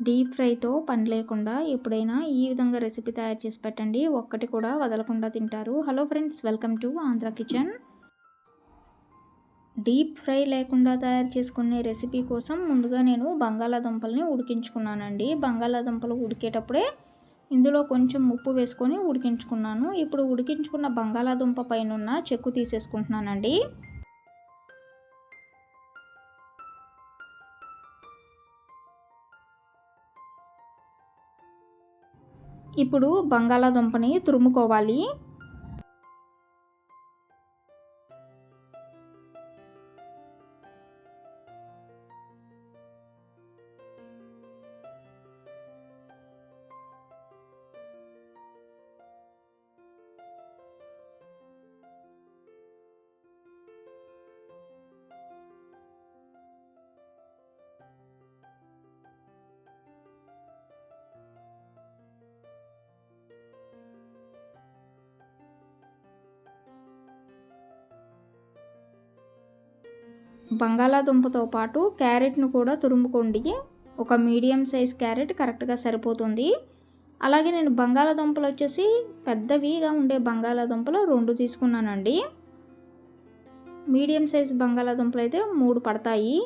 Deep ఫ్రైతో పని లేకుండా ఎప్పుడైనా ఈ విధంగా రెసిపీ తయారు చేసి పెట్టండి. ఒక్కటి కూడా వదలకుండా తింటారు. Hello friends welcome to Andhra kitchen. Deep fry లేకుండా తయారు చేసుకునే రెసిపీ కోసం ముందుగా నేను బంగాళాదుంపల్ని ఉడికించుకున్నానండి. బంగాళాదుంపలు ఉడికేటప్పుడే ఇందులో కొంచెం ఉప్పు వేసుకొని ఉడికించుకున్నాను. ఇప్పుడు ఉడికించుకున్న బంగాళాదుంప పైన చెక్కు తీసేసుకుంటున్నానండి. ఇప్పుడు బంగాళాదుంపని తురుముకోవాలి. బంగాళాదుంపతో పాటు క్యారెట్ను కూడా తురుముకోండి. ఒక మీడియం సైజ్ క్యారెట్ కరెక్ట్గా సరిపోతుంది. అలాగే నేను బంగాళాదుంపలు వచ్చేసి పెద్దవిగా ఉండే బంగాళాదుంపలు రెండు తీసుకున్నానండి. మీడియం సైజ్ బంగాళాదుంపలు అయితే మూడు పడతాయి.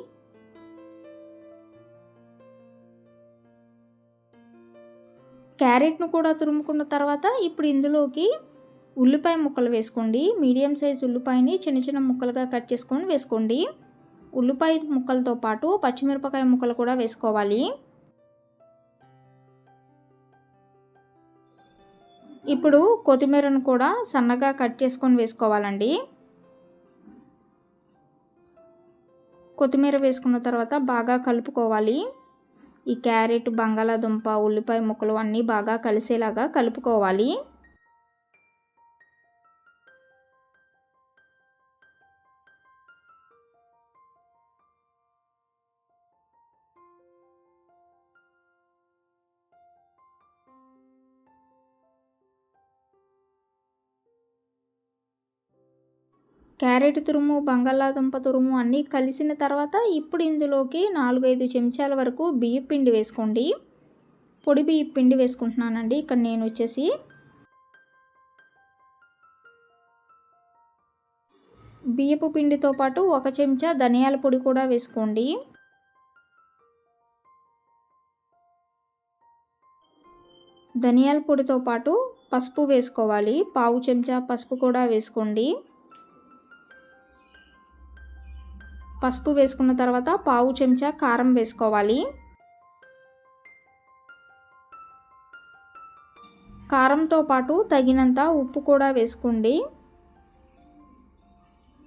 క్యారెట్ను కూడా తురుముకున్న తర్వాత ఇప్పుడు ఇందులోకి ఉల్లిపాయ ముక్కలు వేసుకోండి. మీడియం సైజ్ ఉల్లిపాయని చిన్న చిన్న ముక్కలుగా కట్ చేసుకొని వేసుకోండి. ఉల్లిపాయ ముక్కలతో పాటు పచ్చిమిరపకాయ ముక్కలు కూడా వేసుకోవాలి. ఇప్పుడు కొత్తిమీరను కూడా సన్నగా కట్ చేసుకొని వేసుకోవాలండి. కొత్తిమీర వేసుకున్న తర్వాత బాగా కలుపుకోవాలి. ఈ క్యారెట్ బంగాళాదుంప ఉల్లిపాయ ముక్కలు అన్నీ బాగా కలిసేలాగా కలుపుకోవాలి. క్యారెట్ తురుము బంగాళాదుంప తురుము అన్నీ కలిసిన తర్వాత ఇప్పుడు ఇందులోకి నాలుగైదు చెంచాల వరకు బియ్యపిండి వేసుకోండి. పొడి బియ్యపిండి వేసుకుంటున్నానండి. ఇక్కడ నేను వచ్చేసి బియ్యపు పిండితో పాటు ఒక చెంచా ధనియాల పొడి కూడా వేసుకోండి. ధనియాల పొడితో పాటు పసుపు వేసుకోవాలి. పావు చెంచా పసుపు కూడా వేసుకోండి. పసుపు వేసుకున్న తర్వాత పావు చెంచా కారం వేసుకోవాలి. కారంతో పాటు తగినంత ఉప్పు కూడా వేసుకోండి.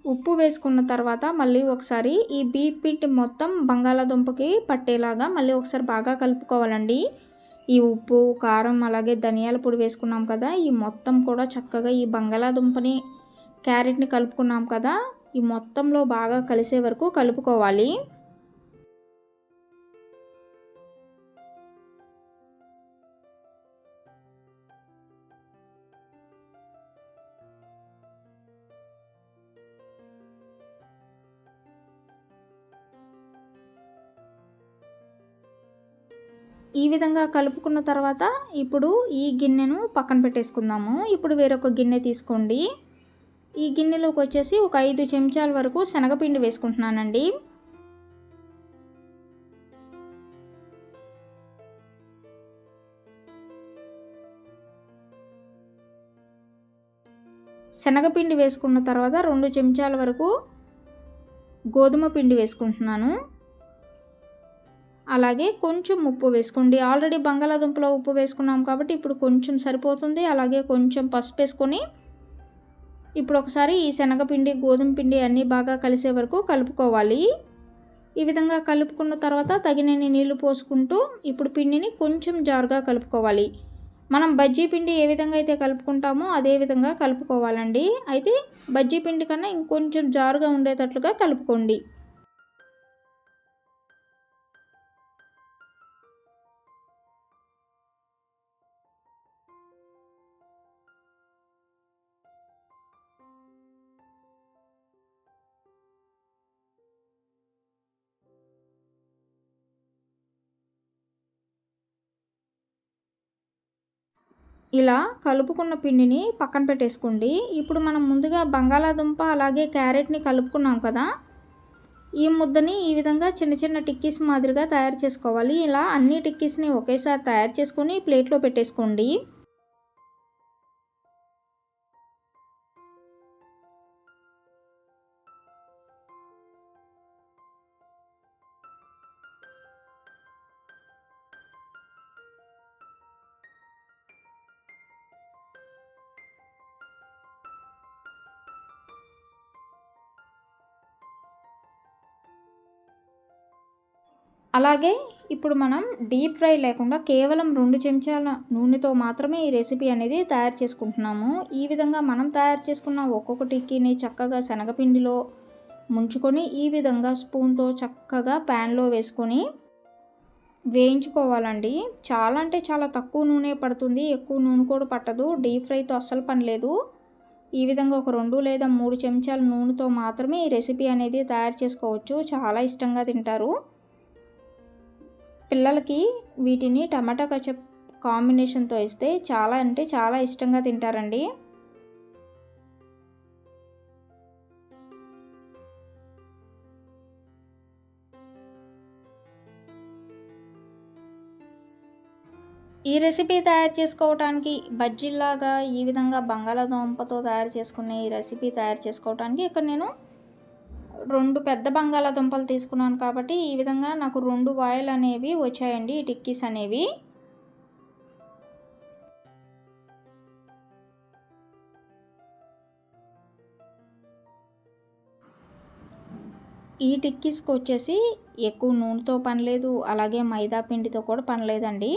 ఉప్పు వేసుకున్న తర్వాత మళ్ళీ ఒకసారి ఈ బీప్ పిండి మొత్తం బంగాళాదుంపకి పట్టేలాగా మళ్ళీ ఒకసారి బాగా కలుపుకోవాలండి. ఈ ఉప్పు కారం అలాగే ధనియాల పొడి వేసుకున్నాం కదా ఈ మొత్తం కూడా చక్కగా ఈ బంగాళాదుంపని క్యారెట్ని కలుపుకున్నాం కదా ఈ మొత్తంలో బాగా కలిసే వరకు కలుపుకోవాలి. ఈ విధంగా కలుపుకున్న తర్వాత ఇప్పుడు ఈ గిన్నెను పక్కన పెట్టేసుకుందాము. ఇప్పుడు వేరొక గిన్నె తీసుకోండి. ఈ గిన్నెలోకి వచ్చేసి ఒక ఐదు చెంచాల వరకు శనగపిండి వేసుకుంటున్నానండి. శనగపిండి వేసుకున్న తర్వాత రెండు చెంచాల వరకు గోధుమ పిండి వేసుకుంటున్నాను. అలాగే కొంచెం ఉప్పు వేసుకోండి. ఆల్రెడీ బంగాళాదుంపలో ఉప్పు వేసుకున్నాం కాబట్టి ఇప్పుడు కొంచెం సరిపోతుంది. అలాగే కొంచెం పసుపు వేసుకొని ఇప్పుడు ఒకసారి ఈ శనగపిండి గోధుమ పిండి అన్నీ బాగా కలిసే వరకు కలుపుకోవాలి. ఈ విధంగా కలుపుకున్న తర్వాత తగినన్ని నీళ్ళు పోసుకుంటూ ఇప్పుడు పిండిని కొంచెం జారుగా కలుపుకోవాలి. మనం బజ్జీ పిండి ఏ విధంగా అయితే కలుపుకుంటామో అదే విధంగా కలుపుకోవాలండి. అయితే బజ్జీ పిండి కన్నా ఇంకొంచెం జారుగా ఉండేటట్లుగా కలుపుకోండి. ఇలా కలుపుకున్న పిండిని పక్కన పెట్టేసుకోండి. ఇప్పుడు మనం ముందుగా బంగాళాదుంప అలాగే క్యారెట్ని కలుపుకున్నాం కదా ఈ ముద్దని ఈ విధంగా చిన్న చిన్న టిక్కీస్ మాదిరిగా తయారు చేసుకోవాలి. ఇలా అన్ని టిక్కీస్ని ఒకేసారి తయారు చేసుకొని ప్లేట్లో పెట్టేసుకోండి. అలాగే ఇప్పుడు మనం డీప్ ఫ్రై లేకుండా కేవలం రెండు చెంచాల నూనెతో మాత్రమే ఈ రెసిపీ అనేది తయారు చేసుకుంటున్నాము. ఈ విధంగా మనం తయారు చేసుకున్న ఒక్కొక్క టిక్కీని చక్కగా శనగపిండిలో ముంచుకొని ఈ విధంగా స్పూన్తో చక్కగా ప్యాన్లో వేసుకొని వేయించుకోవాలండి. చాలా అంటే చాలా తక్కువ నూనె పడుతుంది. ఎక్కువ నూనె కూడా పట్టదు. డీప్ ఫ్రైతో అస్సలు పని లేదు. ఈ విధంగా ఒక రెండు లేదా మూడు చెంచాల నూనెతో మాత్రమే ఈ రెసిపీ అనేది తయారు చేసుకోవచ్చు. చాలా ఇష్టంగా తింటారు. పిల్లలకి వీటిని టమాటా కచప్ కాంబినేషన్తో ఇస్తే చాలా అంటే చాలా ఇష్టంగా తింటారండి. ఈ రెసిపీ తయారు చేసుకోవడానికి బజ్జీలాగా ఈ విధంగా బంగాళాదుంపతో తయారు చేసుకునే ఈ రెసిపీ తయారు చేసుకోవడానికి ఇక్కడ నేను రెండు పెద్ద బంగాళాదుంపలు తీసుకున్నాను కాబట్టి ఈ విధంగా నాకు రెండు వాయిల్ అనేవి వచ్చాయండి ఈ టిక్కీస్ అనేవి. ఈ టిక్కీస్కి వచ్చేసి ఎక్కువ నూనెతో పనిలేదు అలాగే మైదా పిండితో కూడా పనిలేదండి.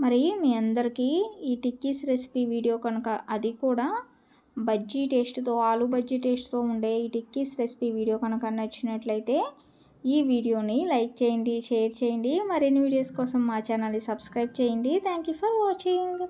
మరి మీ అందరికీ ఈ టిక్కీస్ రెసిపీ వీడియో కనుక అది కూడా బజ్జీ టేస్ట్తో ఆలు బజ్జీ టేస్ట్తో ఉండే ఈ టిక్కీస్ రెసిపీ వీడియో కనుక నచ్చినట్లయితే ఈ వీడియోని లైక్ చేయండి షేర్ చేయండి. మరిన్ని వీడియోస్ కోసం మా ఛానల్ని సబ్స్క్రైబ్ చేయండి. Thank you for watching.